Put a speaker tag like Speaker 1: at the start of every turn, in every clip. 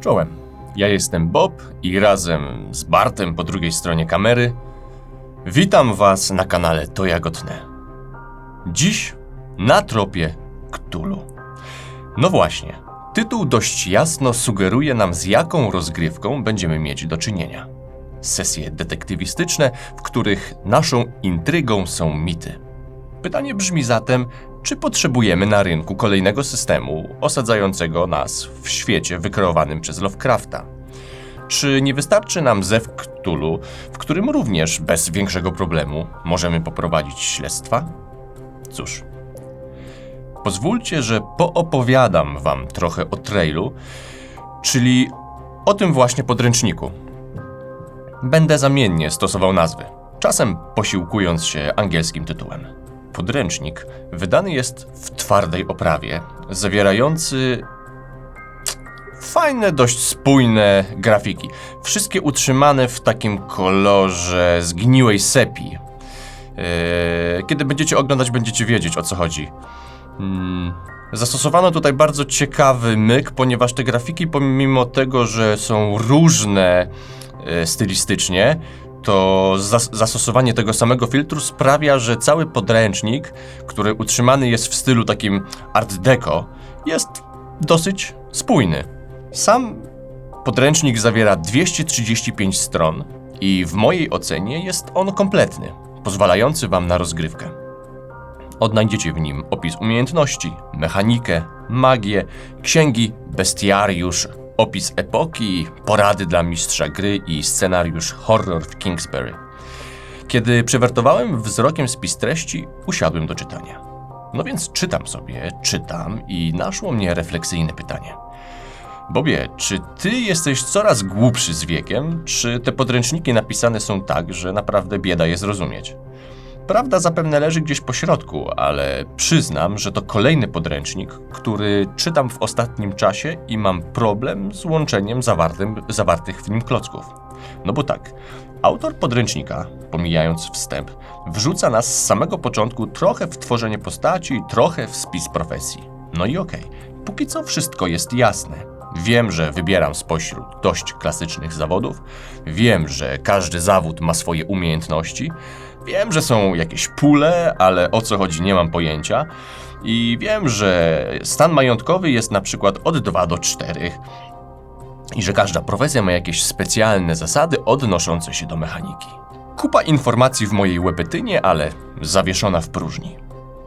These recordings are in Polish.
Speaker 1: Czołem. Ja jestem Bob i razem z Bartem po drugiej stronie kamery witam Was na kanale To Jagodne. Dziś na tropie Cthulhu. No właśnie, tytuł dość jasno sugeruje nam z jaką rozgrywką będziemy mieć do czynienia. Sesje detektywistyczne, w których naszą intrygą są mity. Pytanie brzmi zatem, czy potrzebujemy na rynku kolejnego systemu osadzającego nas w świecie wykreowanym przez Lovecrafta? Czy nie wystarczy nam zew Cthulhu, w którym również bez większego problemu możemy poprowadzić śledztwa? Cóż, pozwólcie, że poopowiadam wam trochę o trailu, czyli o tym właśnie podręczniku. Będę zamiennie stosował nazwy, czasem posiłkując się angielskim tytułem. Podręcznik wydany jest w twardej oprawie, zawierający fajne, dość spójne grafiki. Wszystkie utrzymane w takim kolorze zgniłej sepii. Eee, Kiedy będziecie oglądać, będziecie wiedzieć o co chodzi. Mm, Zastosowano tutaj bardzo ciekawy myk, ponieważ te grafiki, pomimo tego, że są różne e, stylistycznie, to zas- zastosowanie tego samego filtru sprawia, że cały podręcznik, który utrzymany jest w stylu takim art deco, jest dosyć spójny. Sam podręcznik zawiera 235 stron i w mojej ocenie jest on kompletny, pozwalający Wam na rozgrywkę. Odnajdziecie w nim opis umiejętności, mechanikę, magię, księgi, bestiariusz, opis epoki, porady dla mistrza gry i scenariusz horror w Kingsbury. Kiedy przewertowałem wzrokiem spis treści, usiadłem do czytania. No więc czytam sobie, czytam i naszło mnie refleksyjne pytanie. Bobie, czy ty jesteś coraz głupszy z wiekiem, czy te podręczniki napisane są tak, że naprawdę bieda je zrozumieć? Prawda zapewne leży gdzieś po środku, ale przyznam, że to kolejny podręcznik, który czytam w ostatnim czasie i mam problem z łączeniem zawartym, zawartych w nim klocków. No bo tak, autor podręcznika, pomijając wstęp, wrzuca nas z samego początku trochę w tworzenie postaci, trochę w spis profesji. No i okej, póki co wszystko jest jasne. Wiem, że wybieram spośród dość klasycznych zawodów, wiem, że każdy zawód ma swoje umiejętności, wiem, że są jakieś pule, ale o co chodzi nie mam pojęcia. I wiem, że stan majątkowy jest na przykład od 2 do 4 i że każda profesja ma jakieś specjalne zasady odnoszące się do mechaniki. Kupa informacji w mojej webetynie, ale zawieszona w próżni.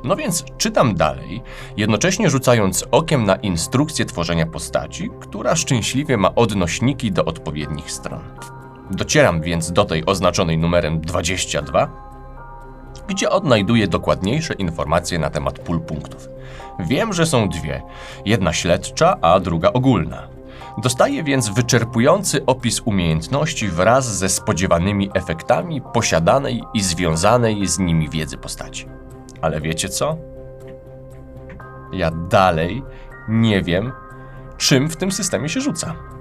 Speaker 1: No więc czytam dalej, jednocześnie rzucając okiem na instrukcję tworzenia postaci, która szczęśliwie ma odnośniki do odpowiednich stron. Docieram więc do tej oznaczonej numerem 22, gdzie odnajduję dokładniejsze informacje na temat pól punktów. Wiem, że są dwie, jedna śledcza, a druga ogólna. Dostaję więc wyczerpujący opis umiejętności wraz ze spodziewanymi efektami posiadanej i związanej z nimi wiedzy postaci. Ale wiecie co? Ja dalej nie wiem, czym w tym systemie się rzuca.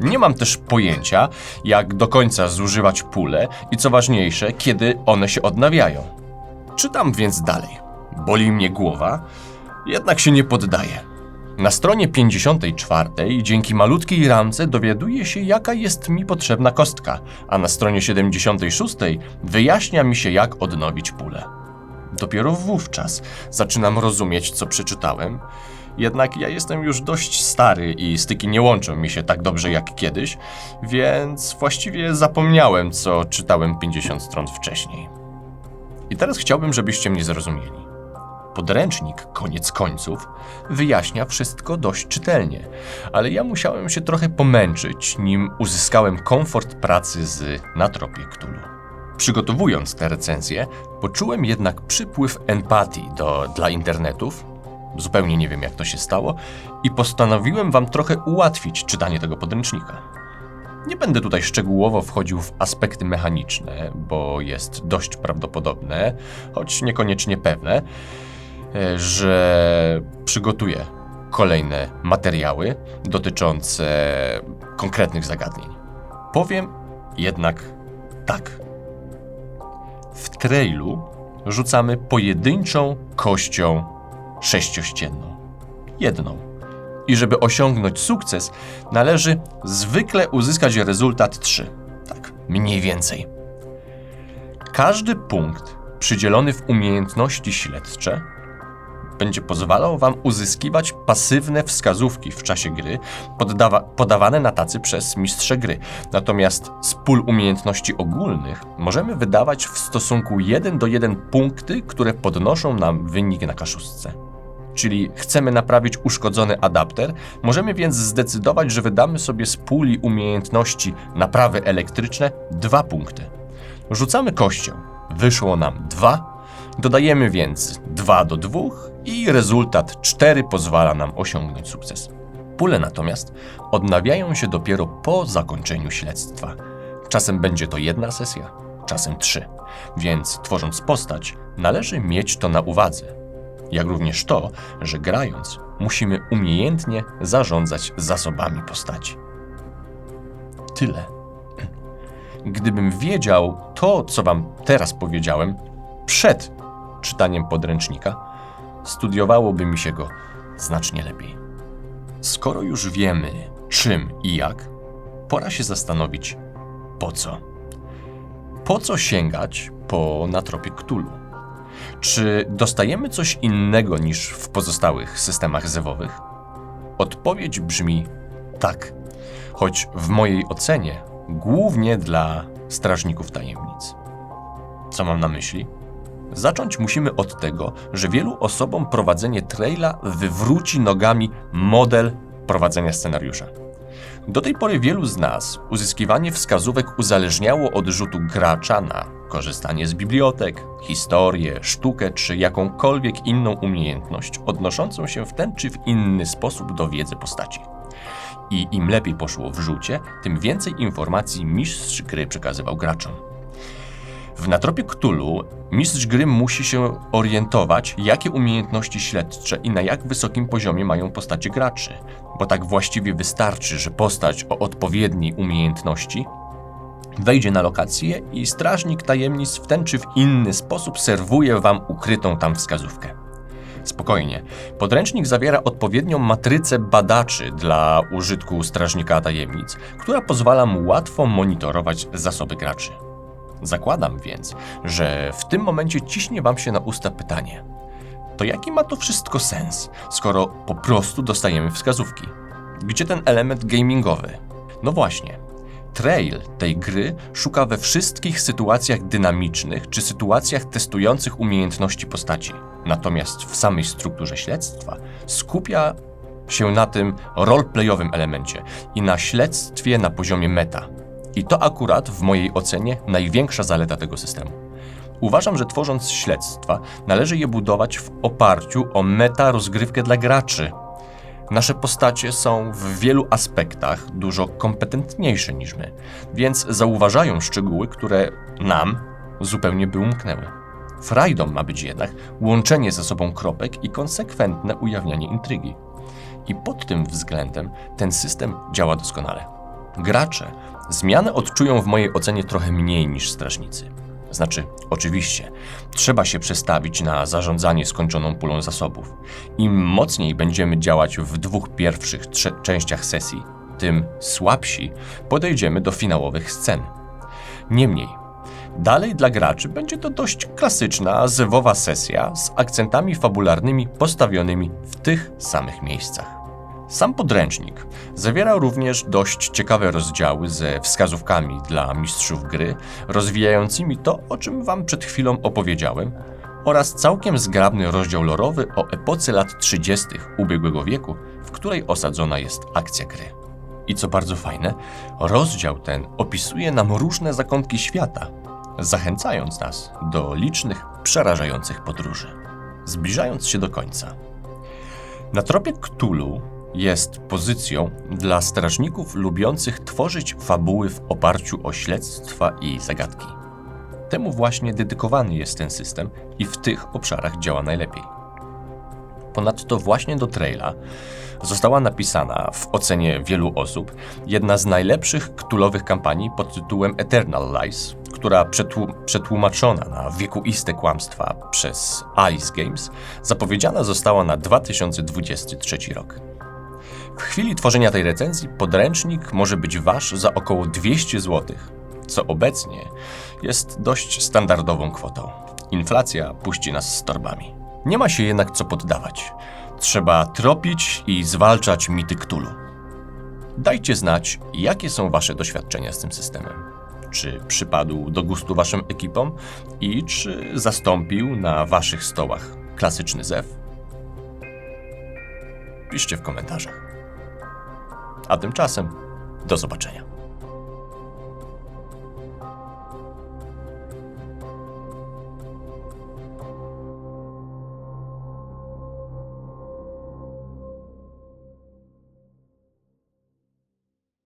Speaker 1: Nie mam też pojęcia, jak do końca zużywać pule i co ważniejsze, kiedy one się odnawiają. Czytam więc dalej. Boli mnie głowa, jednak się nie poddaję. Na stronie 54 dzięki malutkiej ramce dowiaduję się, jaka jest mi potrzebna kostka, a na stronie 76 wyjaśnia mi się, jak odnowić pulę. Dopiero wówczas zaczynam rozumieć, co przeczytałem. Jednak ja jestem już dość stary i styki nie łączą mi się tak dobrze jak kiedyś, więc właściwie zapomniałem, co czytałem 50 stron wcześniej. I teraz chciałbym, żebyście mnie zrozumieli. Podręcznik, koniec końców, wyjaśnia wszystko dość czytelnie, ale ja musiałem się trochę pomęczyć, nim uzyskałem komfort pracy z Na tropie Cthulhu. Przygotowując tę recenzję, poczułem jednak przypływ empatii do, dla internetów, zupełnie nie wiem jak to się stało, i postanowiłem Wam trochę ułatwić czytanie tego podręcznika. Nie będę tutaj szczegółowo wchodził w aspekty mechaniczne, bo jest dość prawdopodobne, choć niekoniecznie pewne, e, że przygotuję kolejne materiały dotyczące konkretnych zagadnień. Powiem jednak tak. W trailu rzucamy pojedynczą kością sześciościenną. Jedną. I żeby osiągnąć sukces, należy zwykle uzyskać rezultat 3. Tak, mniej więcej. Każdy punkt przydzielony w umiejętności śledcze będzie pozwalał Wam uzyskiwać pasywne wskazówki w czasie gry, podawane na tacy przez mistrze gry. Natomiast z pól umiejętności ogólnych możemy wydawać w stosunku 1 do 1 punkty, które podnoszą nam wynik na kaszustce. Czyli chcemy naprawić uszkodzony adapter, możemy więc zdecydować, że wydamy sobie z puli umiejętności naprawy elektryczne dwa punkty. Rzucamy kością. Wyszło nam 2, dodajemy więc 2 do 2 i rezultat 4 pozwala nam osiągnąć sukces. Pule natomiast odnawiają się dopiero po zakończeniu śledztwa. Czasem będzie to jedna sesja, czasem trzy, więc tworząc postać, należy mieć to na uwadze. Jak również to, że grając musimy umiejętnie zarządzać zasobami postaci. Tyle. Gdybym wiedział to, co Wam teraz powiedziałem, przed czytaniem podręcznika, studiowałoby mi się go znacznie lepiej. Skoro już wiemy, czym i jak, pora się zastanowić, po co. Po co sięgać po natropie Cthulhu? Czy dostajemy coś innego niż w pozostałych systemach zewowych? Odpowiedź brzmi tak, choć w mojej ocenie głównie dla strażników tajemnic. Co mam na myśli? Zacząć musimy od tego, że wielu osobom prowadzenie traila wywróci nogami model prowadzenia scenariusza. Do tej pory wielu z nas uzyskiwanie wskazówek uzależniało od rzutu gracza na korzystanie z bibliotek, historię, sztukę czy jakąkolwiek inną umiejętność odnoszącą się w ten czy w inny sposób do wiedzy postaci. I im lepiej poszło w rzucie, tym więcej informacji mistrz gry przekazywał graczom. W natropie Cthulhu mistrz gry musi się orientować, jakie umiejętności śledcze i na jak wysokim poziomie mają postacie graczy, bo tak właściwie wystarczy, że postać o odpowiedniej umiejętności wejdzie na lokację i strażnik tajemnic w ten czy w inny sposób serwuje wam ukrytą tam wskazówkę. Spokojnie. Podręcznik zawiera odpowiednią matrycę badaczy dla użytku strażnika tajemnic, która pozwala mu łatwo monitorować zasoby graczy. Zakładam więc, że w tym momencie ciśnie Wam się na usta pytanie: to jaki ma to wszystko sens, skoro po prostu dostajemy wskazówki? Gdzie ten element gamingowy? No właśnie. Trail tej gry szuka we wszystkich sytuacjach dynamicznych czy sytuacjach testujących umiejętności postaci. Natomiast w samej strukturze śledztwa skupia się na tym roleplayowym elemencie i na śledztwie na poziomie meta. I to akurat w mojej ocenie największa zaleta tego systemu. Uważam, że tworząc śledztwa, należy je budować w oparciu o meta rozgrywkę dla graczy. Nasze postacie są w wielu aspektach dużo kompetentniejsze niż my, więc zauważają szczegóły, które nam zupełnie by umknęły. Frajdą ma być jednak łączenie ze sobą kropek i konsekwentne ujawnianie intrygi. I pod tym względem ten system działa doskonale. Gracze zmianę odczują w mojej ocenie trochę mniej niż strażnicy. Znaczy, oczywiście, trzeba się przestawić na zarządzanie skończoną pulą zasobów. Im mocniej będziemy działać w dwóch pierwszych częściach sesji, tym słabsi podejdziemy do finałowych scen. Niemniej, dalej dla graczy będzie to dość klasyczna, zewowa sesja z akcentami fabularnymi postawionymi w tych samych miejscach. Sam podręcznik zawiera również dość ciekawe rozdziały ze wskazówkami dla mistrzów gry, rozwijającymi to, o czym Wam przed chwilą opowiedziałem, oraz całkiem zgrabny rozdział lorowy o epoce lat 30. ubiegłego wieku, w której osadzona jest akcja gry. I co bardzo fajne, rozdział ten opisuje nam różne zakątki świata, zachęcając nas do licznych, przerażających podróży. Zbliżając się do końca. Na tropie Cthulhu jest pozycją dla strażników lubiących tworzyć fabuły w oparciu o śledztwa i zagadki. Temu właśnie dedykowany jest ten system i w tych obszarach działa najlepiej. Ponadto właśnie do Traila została napisana w ocenie wielu osób jedna z najlepszych ktulowych kampanii pod tytułem Eternal Lies, która przetłu- przetłumaczona na wiekuiste kłamstwa przez Alice Games zapowiedziana została na 2023 rok. W chwili tworzenia tej recenzji podręcznik może być wasz za około 200 zł, co obecnie jest dość standardową kwotą. Inflacja puści nas z torbami. Nie ma się jednak co poddawać. Trzeba tropić i zwalczać mity Cthulhu. Dajcie znać, jakie są Wasze doświadczenia z tym systemem. Czy przypadł do gustu Waszym ekipom i czy zastąpił na Waszych stołach klasyczny zew? Piszcie w komentarzach. A tymczasem do zobaczenia.